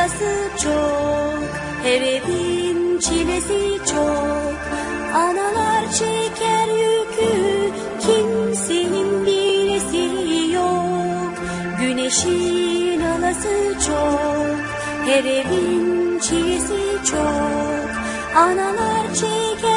alası çok, her evin çilesi çok. Analar çeker yükü, kimsenin bilesi yok. Güneşin alası çok, her evin çilesi çok. Analar çeker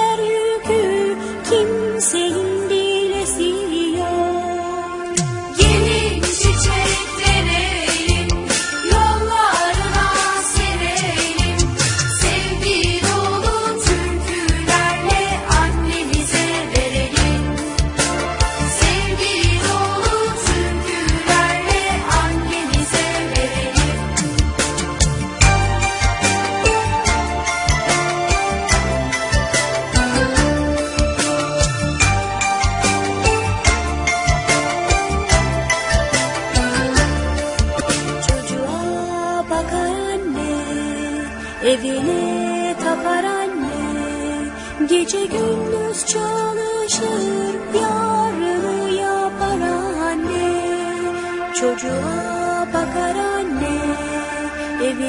evine tapar anne. Gece gündüz çalışır, yarını yapar anne. Çocuğa bakar anne, evine